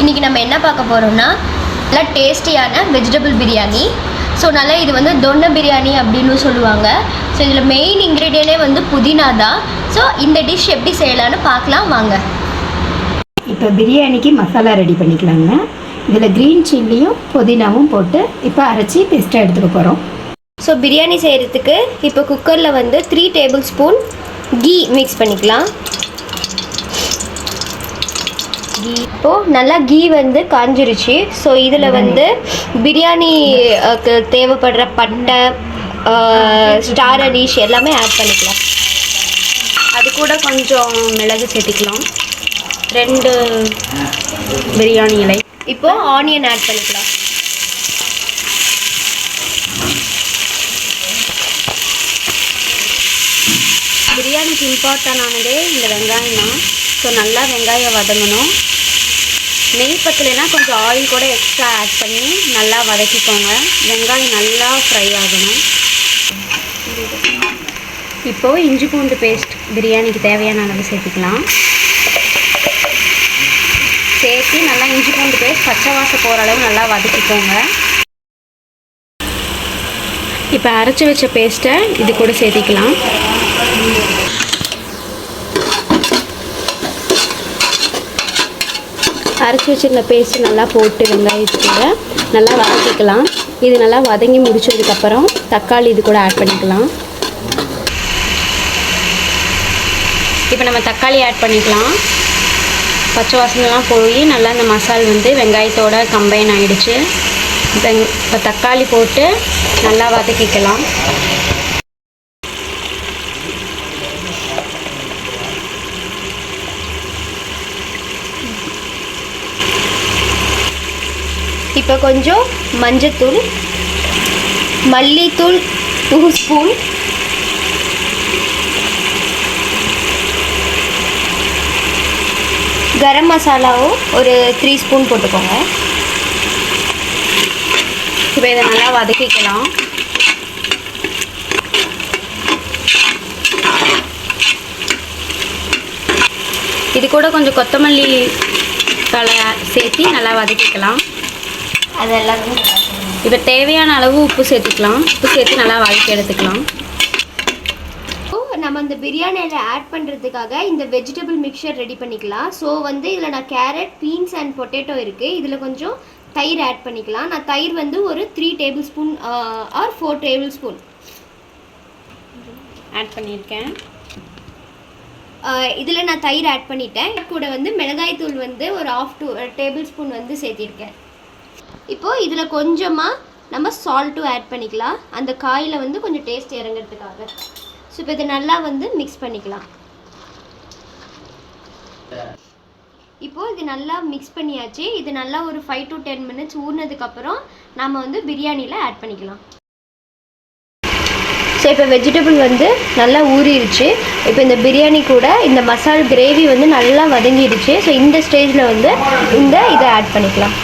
இன்றைக்கி நம்ம என்ன பார்க்க போகிறோம்னா நல்லா டேஸ்டியான வெஜிடபிள் பிரியாணி ஸோ நல்லா இது வந்து தொன்ன பிரியாணி அப்படின்னு சொல்லுவாங்க. ஸோ இதில் மெயின் இன்க்ரீடியனே வந்து புதினா தான். ஸோ இந்த டிஷ் எப்படி செய்யலான்னு பார்க்கலாம் வாங்க. இப்போ பிரியாணிக்கு மசாலா ரெடி பண்ணிக்கலாங்க. இதில் க்ரீன் சில்லியும் புதினாவும் போட்டு இப்போ அரைச்சி பெஸ்ட்டாக எடுத்துக்க போகிறோம் ஸோ பிரியாணி செய்கிறதுக்கு இப்போ குக்கரில் வந்து three tablespoon ghee mix பண்ணிக்கலாம். கீ இப்போது நல்லா கீ வந்து காஞ்சிருச்சு. ஸோ இதில் வந்து பிரியாணி அஹ், க்கு தேவைப்படுற பட்டை ஸ்டார் அனீஷ் எல்லாமே ஆட் பண்ணிக்கலாம். அது கூட கொஞ்சம் மிளகு சேர்த்திக்கலாம். ரெண்டு பிரியாணி இலை. இப்போது ஆனியன் ஆட் பண்ணிக்கலாம். பிரியாணிக்கு இம்பார்ட்டன் ஆனதே இந்த வெங்காயம் தான். ஸோ நல்லா வெங்காயம் வதங்கணும். நெய் பத்தலைன்னா கொஞ்சம் ஆயில் கூட எக்ஸ்ட்ரா ஆட் பண்ணி நல்லா வதக்கிக்கோங்க. வெங்காயம் நல்லா ஃப்ரை ஆகணும். இப்போது இஞ்சி பூண்டு பேஸ்ட் பிரியாணிக்கு தேவையான அளவு சேர்த்துக்கலாம். சேர்த்து நல்லா இஞ்சி பூண்டு பேஸ்ட் பச்சை வாசம் போகிற அளவு நல்லா வதக்கிக்கோங்க. இப்போ அரைச்சி வச்ச பேஸ்ட்டை இது கூட சேர்த்திக்கலாம். அரைச்சி வச்சிருந்த பேஸ்ட்டு நல்லா போட்டு வெங்காயத்துக்கூட நல்லா வதக்கிக்கலாம். இது நல்லா வதங்கி முடிச்சதுக்கப்புறம் தக்காளி இது கூட ஆட் பண்ணிக்கலாம். இப்போ நம்ம தக்காளி ஆட் பண்ணிக்கலாம். பச்சை வாசனைலாம் போய் நல்லா இந்த மசால் வந்து வெங்காயத்தோட கம்பைன் ஆகிடுச்சு வெங் இப்போ தக்காளி போட்டு நல்லா வதக்கிக்கலாம். இப்போ கொஞ்சம் மஞ்சத்தூள் மல்லித்தூள் டூ ஸ்பூன். கரம் மசாலாவும் ஒரு த்ரீ ஸ்பூன் போட்டுக்கோங்க. இப்போ இதை நல்லா வதக்கிக்கலாம். இது கூட கொஞ்சம் கொத்தமல்லி தலை சேர்த்து நல்லா வதக்கிக்கலாம். அது எல்லாமே இப்போ தேவையான அளவு உப்பு சேர்த்துக்கலாம். உப்பு சேர்த்து நல்லா வதக்கி எடுத்துக்கலாம். நம்ம அந்த பிரியாணியில் ஆட் பண்ணுறதுக்காக இந்த வெஜிடபிள் மிக்சர் ரெடி பண்ணிக்கலாம். ஸோ வந்து இதில் நான் கேரட் பீன்ஸ் அண்ட் பொட்டேட்டோ இருக்குது இதில் கொஞ்சம் தயிர் ஆட் பண்ணிக்கலாம். நான் தயிர் வந்து ஒரு three tablespoon or four tablespoon add பண்ணியிருக்கேன் இதில் நான் தயிர் ஆட் பண்ணிட்டேன். கூட வந்து மிளகாய் தூள் வந்து ஒரு ஆஃப் டூ டேபிள் ஸ்பூன் வந்து சேர்த்திருக்கேன். இப்போது இதில் கொஞ்சமாக நம்ம சால்ட்டும் ஆட் பண்ணிக்கலாம். அந்த காயில் வந்து கொஞ்சம் டேஸ்ட் இறங்குறதுக்காக. ஸோ இப்போ இதை நல்லா வந்து மிக்ஸ் பண்ணிக்கலாம். இப்போது இது நல்லா மிக்ஸ் பண்ணியாச்சு. இது நல்லா ஒரு ஃபைவ் டு டென் மினிட்ஸ் ஊறினதுக்கப்புறம் நம்ம வந்து பிரியாணியில் ஆட் பண்ணிக்கலாம். ஸோ இப்போ வெஜிடபிள் வந்து நல்லா ஊறிடுச்சு இப்போ இந்த பிரியாணி கூட இந்த மசால் கிரேவி வந்து நல்லா வதங்கிடுச்சு. ஸோ இந்த ஸ்டேஜில் வந்து இந்த இதை ஆட் பண்ணிக்கலாம்.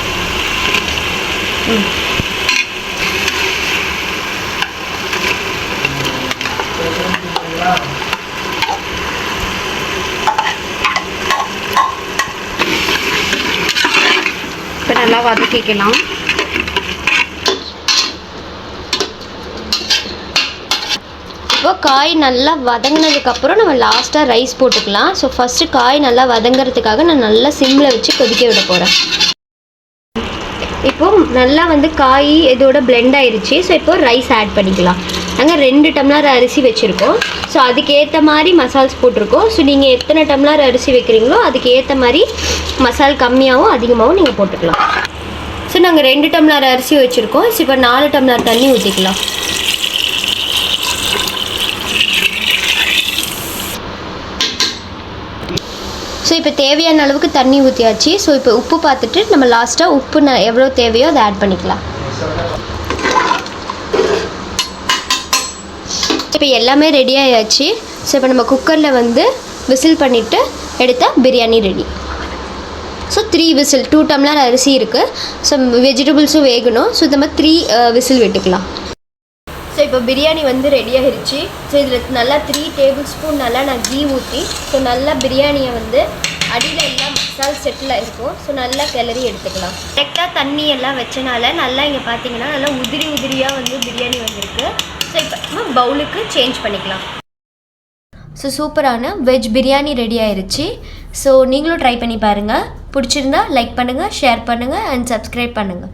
இப்போ நல்லா வதக்கிக்கலாம். இப்போ காய் நல்லா வதங்கினதுக்கப்புறம் நம்ம லாஸ்ட்டாக ரைஸ் போட்டுக்கலாம். ஸோ ஃபஸ்ட்டு காய் நல்லா வதங்கிறதுக்காக நான் நல்லா சிம்மில் வச்சு கொதிக்க விட போகிறேன் இப்போ நல்லா வந்து காய் இதோட பிளெண்ட் ஆயிருச்சு. ஸோ இப்போ ரைஸ் ஆட் பண்ணிக்கலாம். நாங்கள் ரெண்டு டம்ளர் அரிசி வச்சுருக்கோம். ஸோ அதுக்கேற்ற மாதிரி மசால்ஸ் போட்டிருக்கோம். ஸோ நீங்கள் எத்தனை டம்ளர் அரிசி வைக்கிறீங்களோ அதுக்கேற்ற மாதிரி மசால் கம்மியாகவும் அதிகமாகவும் நீங்கள் போட்டுக்கலாம். ஸோ நாங்கள் ரெண்டு டம்ளர் அரிசி வச்சுருக்கோம். ஸோ இப்போ நாலு டம்ளர் தண்ணி ஊற்றிக்கலாம் ஸோ இப்போ தேவையான அளவுக்கு தண்ணி ஊற்றியாச்சு ஸோ இப்போ உப்பு பார்த்துட்டு நம்ம லாஸ்ட்டாக உப்பு ந எவ்வளோ தேவையோ அதை ஆட் பண்ணிக்கலாம். இப்போ எல்லாமே ரெடி ஆயாச்சு. ஸோ இப்போ நம்ம குக்கரில் வந்து விசில் பண்ணிவிட்டு எடுத்தால் biryani ready so three whistle two tumbler அரிசி இருக்குது ஸோ வெஜிடபிள்ஸும் வேகணும். ஸோ இந்த மாதிரி த்ரீ விசில் விட்டுக்கலாம். இப்போ பிரியாணி வந்து ரெடி ஆகிருச்சு. ஸோ இதில் நல்லா த்ரீ டேபிள் ஸ்பூன் நல்லா நான் கீ ஊற்றி ஸோ நல்லா பிரியாணியை வந்து அடியில் எல்லாம் மசால் செட்டில் இருக்கும். ஸோ நல்லா கிளறி எடுத்துக்கலாம். கரெக்டாக தண்ணி எல்லாம் வச்சனால நல்லா இங்கே பார்த்தீங்கன்னா நல்லா உதிரி உதிரியாக வந்து பிரியாணி வந்திருக்கு. ஸோ இப்போ நம்ம பவுலுக்கு சேஞ்ச் பண்ணிக்கலாம். ஸோ சூப்பரான வெஜ் பிரியாணி ரெடி ஆயிருச்சு. ஸோ நீங்களும் ட்ரை பண்ணி பாருங்கள் பிடிச்சிருந்தா லைக் பண்ணுங்கள் ஷேர் பண்ணுங்கள் அண்ட் சப்ஸ்கிரைப் பண்ணுங்கள்